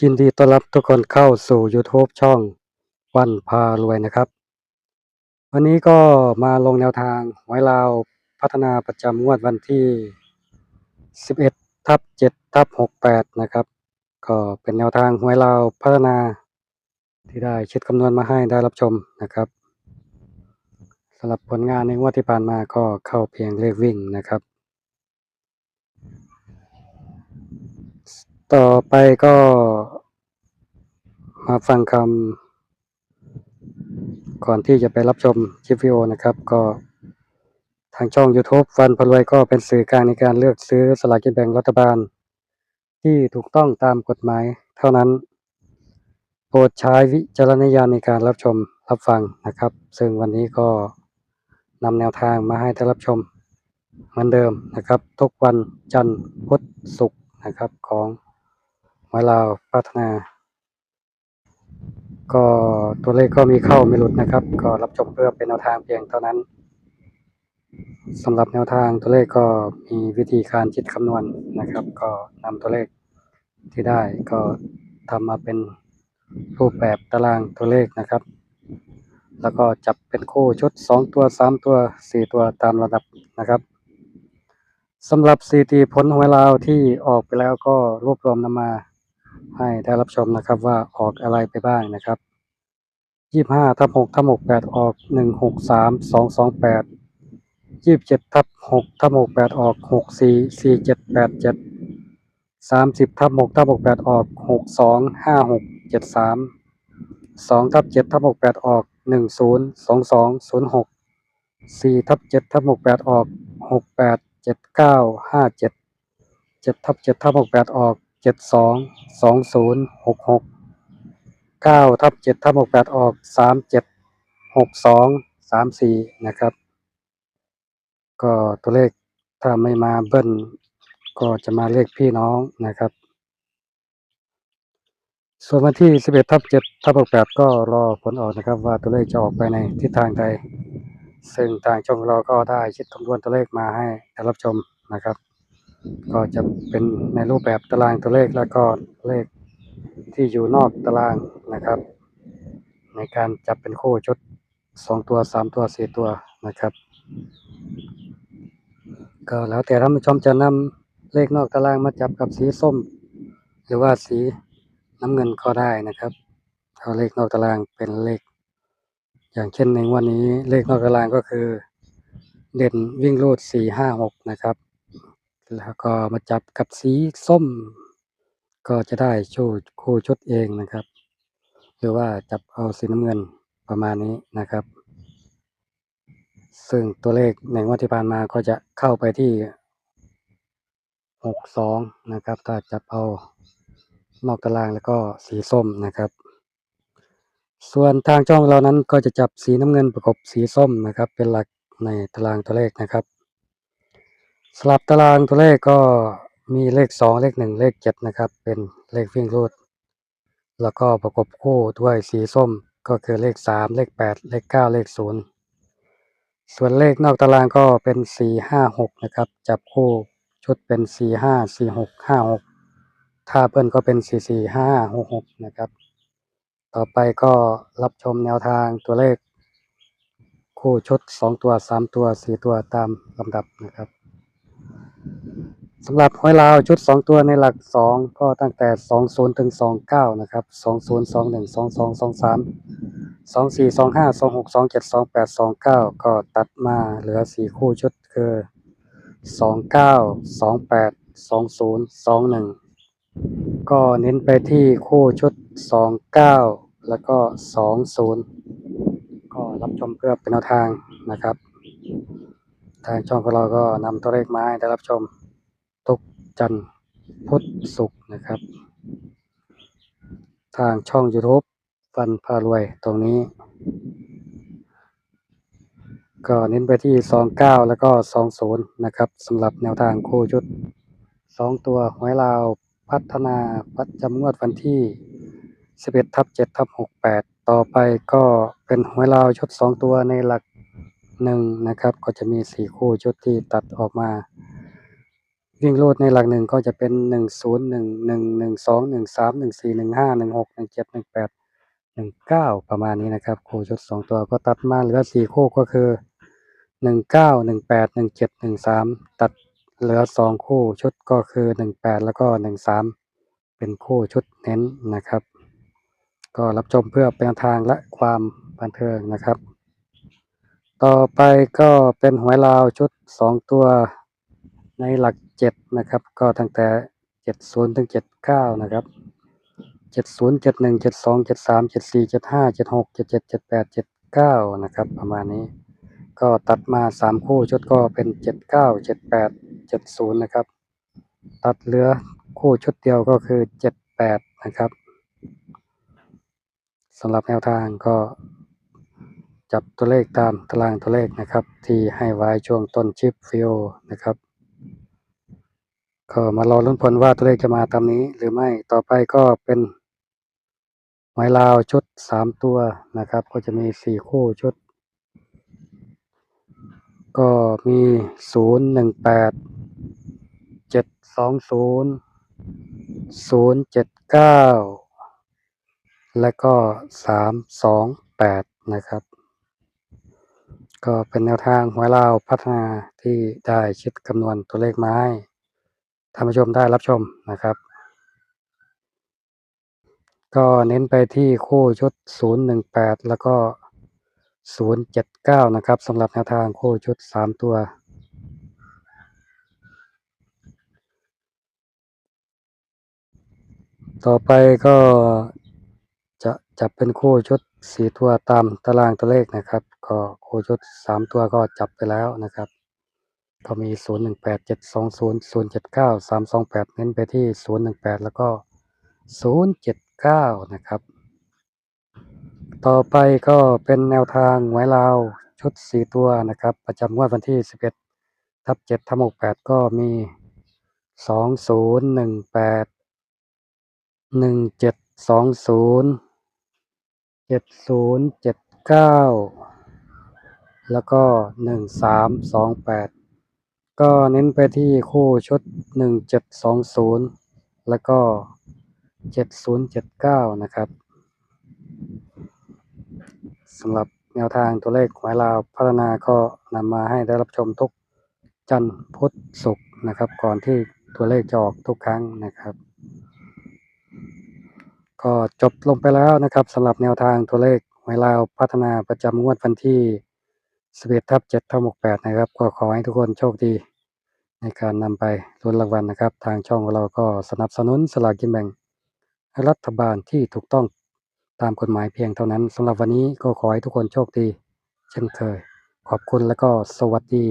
ยินดีต้อนรับทุกคนเข้าสู่ YouTube ช่องวันพารวยนะครับ วันนี้ก็มาลงแนวทางหวยลาวพัฒนาประจำงวดวันที่ 11ทับ7ทับ68 นะครับ ก็เป็นแนวทางหวยลาวพัฒนาที่ได้เช็ดคำนวณมาให้ได้รับชมนะครับสำหรับผลงานในงวดที่ผ่านมาก็เข้าเพียงเลขวิ่งนะครับ ต่อไปก็มาฟังคำก่อนที่จะไปรับชมคลิปวิดีโอนะครับ ก็ทางช่อง YouTube ฟันพลวยก็เป็นสื่อกลางในการเลือกซื้อสลากกินแบ่งรัฐบาล ที่ถูกต้องตามกฎหมายเท่านั้น โปรดใช้วิจารณญาณในการรับชมรับฟังนะครับ ซึ่งวันนี้ก็นำแนวทางมาให้ท่านรับชมเหมือนเดิมนะครับ ทุกวันจันทร์พุธศุกร์นะครับของ หวยลาวพัฒนา ก็ตัวเลขก็มีเข้ามีหลุดนะครับ ก็รับชมเพื่อเป็นแนวทางเพียงเท่านั้นสำหรับแนวทางตัวเลขก็มีวิธีการคิดคำนวณนะครับ ก็นำตัวเลขที่ได้ก็ทำมาเป็นรูปแบบตารางตัวเลขนะครับ แล้วก็จับเป็นคู่ชุด 2 ตัว 3 ตัว 4 ตัวตามระดับนะครับสำหรับสถิติผลหวยลาวที่ออกไปแล้วก็รวบรวมนำมา ให้ได้รับชมนะครับว่าออกอะไรไปบ้างนะครับ25ทับ6ทับ68ออก163 228 27ทับ6ทับ68ออก64 4787 30ทับ6ทับ68ออก62 56 73 2ทับ7ทับ68ออก10 22 06 4ทับ7ทับ68ออก68 79 57 7ทับ7ทับ68ออก 72 20 66 9ทับ7ทับ68ออก37 62 34นะครับ ก็ตัวเลขถ้าไม่มาเบิ้ลก็จะมาเลขพี่น้องนะครับ ส่วนวันที่11ทับ7ทับ68ก็รอผลออกนะครับ ว่าตัวเลขจะออกไปในทิศทางใดซึ่งทางช่องเราก็ได้คิดคำนวณตัวเลขมาให้รับชมนะครับ ก็จะเป็นในรูปแบบตารางตัวเลขแล้วก็เลขที่อยู่นอกตารางนะครับ ในการจับเป็นคู่ชุด 2 ตัว 3 ตัว 4 ตัวนะครับ ก็แล้วแต่ท่านผู้ชมจะนำเลขนอกตารางมาจับกับสีส้ม หรือว่าสีน้ำเงินก็ได้นะครับเอาเลขนอกตารางเป็นเลข อย่างเช่นในงวันนี้เลขนอกตารางก็คือ เด่นวิ่งรูดสี่ห้าหกนะครับ แล้วก็มาจับกับสีส้ม ก็จะได้ชูคู่ชุดเองนะครับ หรือว่าจับเอาสีน้ำเงินประมาณนี้นะครับ ซึ่งตัวเลขในงวดที่ผ่านมาก็จะเข้าไปที่หกสองนะครับ ถ้าจับเอานอกตารางแล้วก็สีส้มนะครับ ส่วนทางช่องเรานั้นก็จะจับสีน้ำเงินประกบสีส้มนะครับ เป็นหลักในตารางตัวเลขนะครับ สลับตารางตัวเลขก็มีเลขสองเลขหนึ่งเลขเจ็ดนะครับ เป็นเลขวิ่งรูด แล้วก็ประกบคู่ด้วยสีส้มก็คือเลขสามเลขแปดเลขเก้าเลขศูนย์ส่วนเลขนอกตารางก็เป็นสี่ห้าหกนะครับ จับคู่ชุดเป็นสี่ห้าสี่หกห้าหกถ้าเพิ่อนก็เป็นสี่สี่ห้าหกหกนะครับ ต่อไปก็รับชมแนวทางตัวเลข คู่ชุดสองตัวสามตัวสี่ตัวตามลำดับนะครับ สำหรับหวยลาวชุดสองตัวในหลักสองก็ตั้งแต่สองศูนย์ถึงสองเก้านะครับสองศูนย์สองหนึ่งสองสองสองสามสองสี่สองห้าสองหกสองเจ็ดสองแปดสองเก้าก็ตัดมาเหลือสี่คู่ชุดคือสองเก้าสองแปดสองศูนย์สองหนึ่งก็เน้นไปที่คู่ชุดสองเก้าแล้วก็สองศูนย์ก็รับชมเพื่อเป็นแนวทางนะครับ ทางช่องของเราก็นำตัวเลขมาให้ได้รับชม ทุกจันทร์พุธศุกร์นะครับ ทางช่อง YouTube ฟันพารวยตรงนี้ ก็เน้นไปที่ 29 แล้วก็ 20 นะครับสำหรับแนวทางคู่ชุด 2 ตัวหวยลาวพัฒนาประจำงวดวันที่ 11ทับ7ทับ68 ต่อไปก็เป็นหวยลาวชุด 2 ตัวในหลักหนึ่งนะครับ ก็จะมี 4 คู่ชุดที่ตัดออกมา วิ่งรูดในหลักหนึ่งก็จะเป็นหนึ่งศูนย์หนึ่งหนึ่งหนึ่งสองหนึ่งสามหนึ่งสี่หนึ่งห้าหนึ่งหกหนึ่งเจ็ดหนึ่งแปดหนึ่งเก้าประมาณนี้นะครับคู่ชุดสองตัวก็ตัดมาเหลือสี่คู่ก็คือหนึ่งเก้าหนึ่งแปดหนึ่งเจ็ดหนึ่งสามตัดเหลือสองคู่ชุดก็คือหนึ่งแปดแล้วก็หนึ่งสามเป็นคู่ชุดเน้นนะครับ ก็รับชมเพื่อเป็นทางและความบันเทิงนะครับ ต่อไปก็เป็นหวยลาวชุดสองตัวในหลัก เจ็ดนะครับ ก็ตั้งแต่เจ็ดศูนย์ถึงเจ็ดเก้านะครับเจ็ดศูนย์เจ็ดหนึ่งเจ็ดสองเจ็ดสามเจ็ดสี่เจ็ดห้าเจ็ดหกเจ็ดเจ็ดเจ็ดแปดเจ็ดเก้านะครับ ประมาณนี้ ก็ตัดมาสามคู่ชุดก็เป็นเจ็ดเก้าเจ็ดแปดเจ็ดศูนย์นะครับ ตัดเหลือคู่ชุดเดียวก็คือเจ็ดแปดนะครับสำหรับแนวทางก็จับตัวเลขตามตารางตัวเลขนะครับ ที่ให้ไว้ช่วงต้นชิปฟิโอนะครับ ก็มารอลุ้นผลว่าตัวเลขจะมาตามนี้ หรือไม่ต่อไปก็เป็นหมายลาวชุดสามตัวนะครับ ก็จะมีสี่คู่ชุด ก็มีศูนย์หนึ่งแปดเจ็ดสองศูนย์ศูนย์เจ็ดเก้าและก็สามสองแปดนะครับ ก็เป็นแนวทางหวยลาพัฒนาที่ได้คิดคำนวณตัวเลขไมาให้ ท่านผู้ชมได้รับชมนะครับ ก็เน้นไปที่คู่ชุด 018 แล้วก็ 079 นะครับสำหรับแนวทางคู่ชุด 3 ตัวต่อไปก็จะจับเป็นคู่ชุด4ตัวตามตารางตัวเลขนะครับ ก็คู่ชุด3ตัวก็จับไปแล้วนะครับ ก็มี 018 720 079 328 เน้นไปที่ 018 แล้วก็ 079 นะครับ ต่อไปก็เป็นแนวทางหวยลาวชุด 4 ตัวนะครับ ประจำงวดวันที่ 11 ทับ7ทับ68 ก็มี 2018 1720 7079 แล้วก็ 1328 ก็เน้นไปที่คู่ชุด 1720 แล้วก็ 7079 นะครับสำหรับแนวทางตัวเลขหวยลาวพัฒนาก็นำมาให้ได้รับชมทุกจันทร์พุธศุกร์นะครับ ก่อนที่ตัวเลขจะออกทุกครั้งนะครับ ก็จบลงไปแล้วนะครับสำหรับแนวทางตัวเลขหวยลาวพัฒนาประจำงวดวันที่ สวีทับเจ็ดทับ68นะครับ ก็ขอให้ทุกคนโชคดี ในการนำไปลุ้นรางวัลนะครับ ทางช่องของเราก็สนับสนุนสลากกินแบ่ง รัฐบาลที่ถูกต้องตามกฎหมายเพียงเท่านั้นสำหรับวันนี้ก็ขอให้ทุกคนโชคดี เช่นเคย ขอบคุณและก็สวัสดี